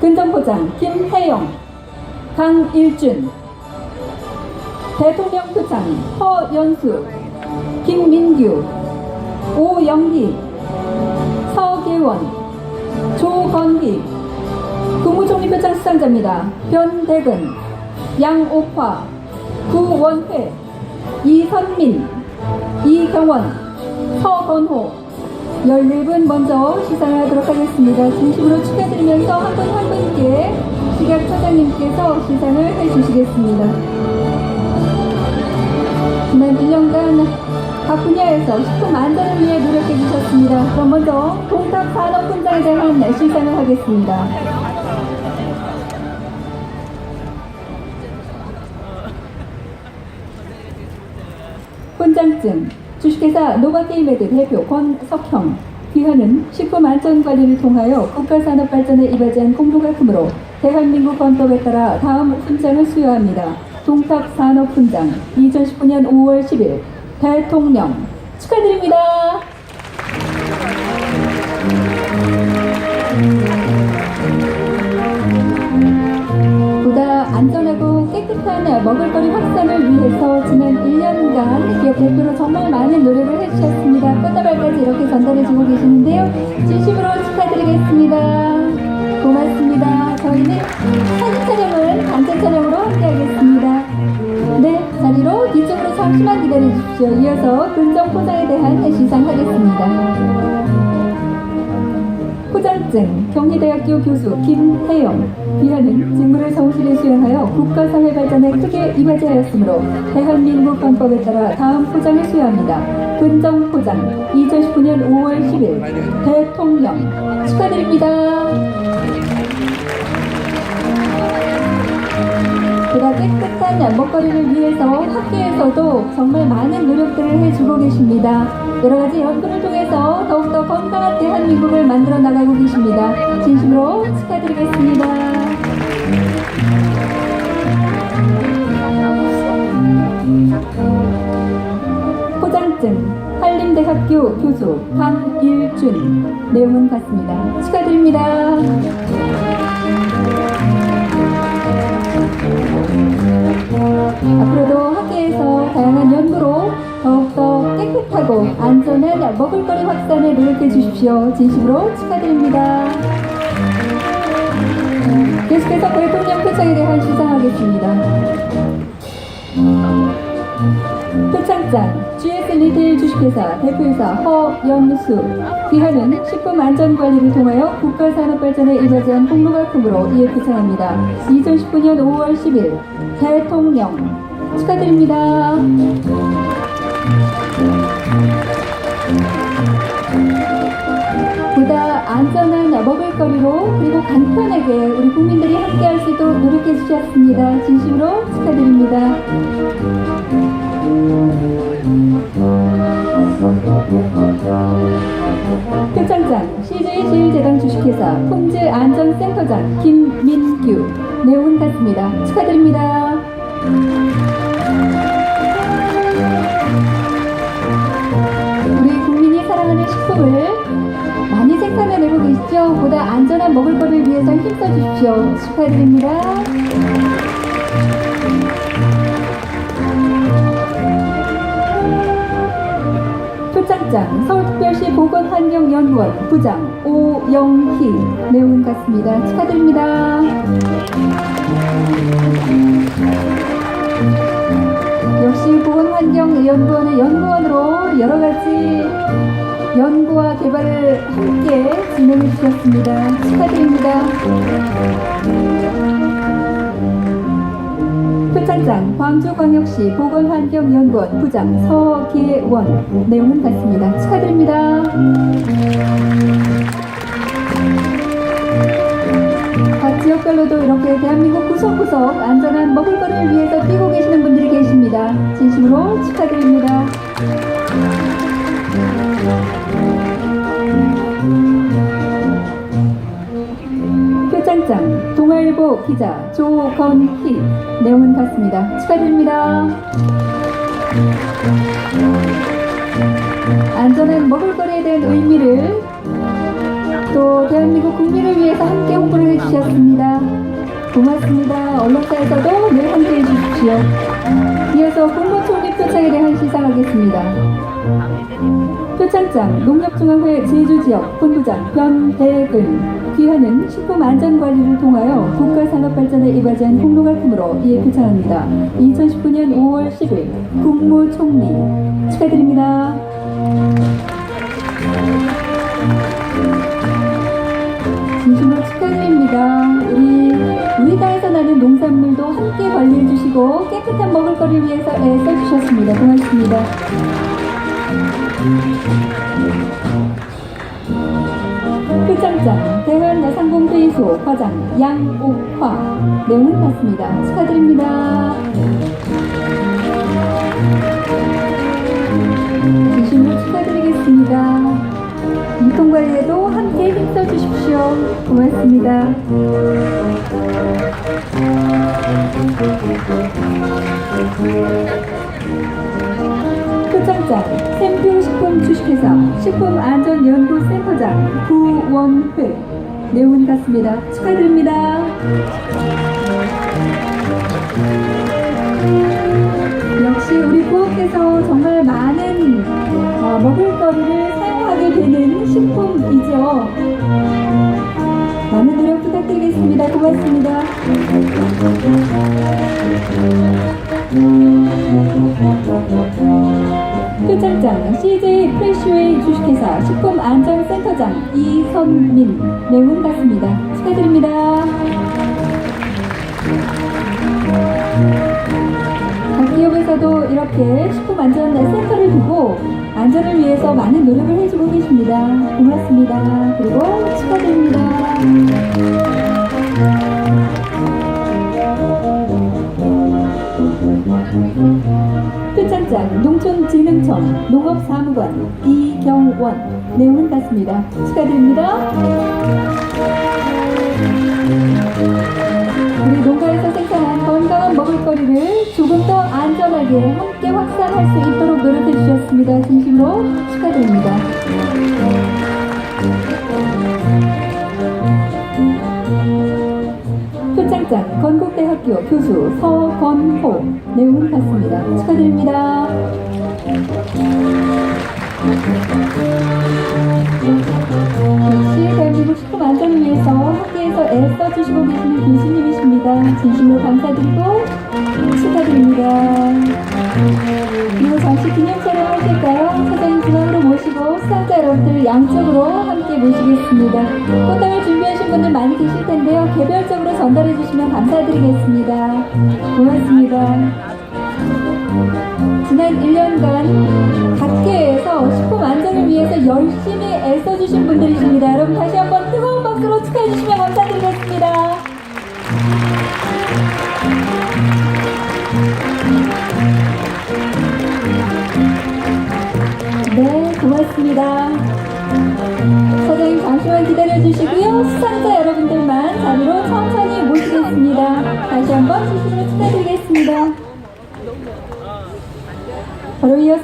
근정포장 김혜영, 강일준, 대통령 표창 허연수, 김민규, 오영희, 서계원, 조건희, 국무총리 표창 수상자입니다. 변대근, 양옥화, 구원회, 이선민, 이경원, 서건호 14분 먼저 시상을 하도록 하겠습니다. 진심으로 축하드리면서 한 분 한 분께 시각 처장님께서 시상을 해주시겠습니다. 지난 1년간 각 분야에서 식품 안전을 위해 노력해 주셨습니다. 그럼 먼저 동탑 산업훈장에 대한 시상을 하겠습니다. 훈장증 주식회사 노바게임에드 대표 권석형 귀하는 식품 안전 관리를 통하여 국가 산업 발전에 이바지한 공로가품으로 대한민국 헌법에 따라 다음 훈장을 수여합니다. 동탑산업 훈장 2019년 5월 10일 대통령 축하드립니다. 보다 안전하고 깨끗한 먹을거리 확산을 위해서 지난 1년간 기업 대표로 정말 많은 노력을 해주셨습니다. 꽃다발까지 이렇게 전달해주고 계시는데요. 진심으로 축하드리겠습니다. 고맙습니다. 저희는 사진 촬영은 단체 촬영으로 함께하겠습니다. 네, 자리로 뒤쪽으로 잠시만 기다려주십시오. 이어서 근정 포장에 대한 시상하겠습니다. 포장증 경희대학교 교수 김혜영 귀하는 직무를 성실히 수행하여 국가사회 발전에 크게 이바지하였으므로 대한민국 헌법에 따라 다음 포장을 수여합니다. 근정 포장 2019년 5월 10일 대통령 축하드립니다. 깨끗한 먹거리를 위해서 학교에서도 정말 많은 노력들을 해주고 계십니다. 여러 가지 연구를 통해서 더욱더 건강한 대한민국을 만들어 나가고 계십니다. 진심으로 축하드리겠습니다. 포장증 한림대학교 교수 강일준 내용은 같습니다. 축하드립니다. 앞으로도 학계에서 다양한 연구로 더욱더 깨끗하고 안전한 먹을거리 확산에 노력해 주십시오. 진심으로 축하드립니다. 네, 계속해서 대통령 표창에 대한 시상하겠습니다. 표창장 GS 리테일 주식회사 대표이사 허영수 귀하는 식품 안전관리를 통하여 국가산업발전에 이바지한 공로가품으로 이에 표창합니다. 2019년 5월 10일 대통령 축하드립니다. 보다 안전한 먹을거리로 그리고 간편하게 우리 국민들이 함께할 수 있도록 노력해 주셨습니다. 진심으로 축하드립니다. 표창장 CJ제일제당 주식회사 품질안전센터장 김민규 내용은 같습니다. 축하드립니다. 우리 국민이 사랑하는 식품을 많이 생산해내고 계시죠? 보다 안전한 먹을거리를 위해서 힘써 주십시오. 축하드립니다. 표창장 서울특별시 보건환경연구원 부장 오영희 내용은 같습니다. 축하드립니다. 역시 보건환경연구원의 연구원으로 여러 가지 연구와 개발을 함께 진행해 주셨습니다. 축하드립니다. 표창장 광주광역시 보건환경연구원 부장 서계원 내용은 같습니다. 축하드립니다. 각 지역별로도 이렇게 대한민국 구석구석 안전한 먹을거리를 위해서 뛰고 계시는 분들이 계십니다. 진심으로 축하드립니다. 표창장 동아일보 기자 조건희 내용은 같습니다. 축하드립니다. 안전한 먹을거리에 대한 의미를 또 대한민국 국민을 위해서 함께 홍보를 해주셨습니다. 고맙습니다. 언론사에서도 늘 함께해 주십시오. 이어서 국무총리 표창에 대한 시상하겠습니다. 표창장 농협중앙회 제주지역 본부장 변대근 귀하는 식품 안전 관리를 통하여 국가 산업 발전에 이바지한 공로갈품으로 이에 표창합니다. 2019년 5월 10일 국무총리 축하드립니다. 진심으로 축하드립니다. 우리 우리 땅에서 나는 농산물도 함께 관리해 주시고 깨끗한 먹을거리를 위해서 애써 주셨습니다. 고맙습니다. 표창장 대한야상공회의소 과장 양옥화 내용은 같습니다. 축하드립니다. 진심으로 축하드리겠습니다. 유통관리에도 함께 힘써 주십시오. 고맙습니다. 표창장 샘표 식품 주식회사 식품안전연구센터장 구원회 내용은 같습니다. 축하드립니다. 역시 우리 부엌에서 정말 많은 어, 먹을거리를 사용하게 되는 식품이죠. 많은 노력 부탁드리겠습니다. 고맙습니다. 표창장 CJ 프레시웨이 주식회사 식품안전센터장 이선민 내용은 같습니다. 축하드립니다. 각 기업에서도 이렇게 식품안전센터를 두고 안전을 위해서 많은 노력을 해주고 계십니다. 고맙습니다. 그리고 축하드립니다. 표창장 농촌진흥청 농업사무관 이경원 내용은 같습니다. 축하드립니다. 우리 농가에서 생산한 건강한 먹을거리를 조금 더 안전하게 함께 확산할 수 있도록 노력해 주셨습니다. 진심으로 축하드립니다. 표창장 건국대학교 교수 서건호 내용은 같습니다. 축하드립니다. 역시 대한민국 식품 안전을 위해서 학계에서 애써 주시고 계시는 교수님이십니다. 진심으로 감사드리고 축하드립니다. 그리고 잠시 기념 촬영 하실까요? 사장님 중앙으로 모시고 수상자 여러분들 양쪽으로 함께 모시겠습니다. 꽃다발 준비하신 분들 많이 계실 텐데요. 개별적으로 전달해 주시면 감사드리겠습니다. 고맙습니다. 지난 1년간 각계에서 식품 안전을 위해서 열심히 애써주신 분들이십니다. 여러분 다시 한번 뜨거운 박수로 축하해 주시면 감사드리겠습니다. 네, 고맙습니다. 사장님 잠시만 기다려 주시고요. 수상자 여러분들만 자리로 천천히 모시겠습니다. 다시 한번 진심으로 축하드리겠습니다. 바로 이어서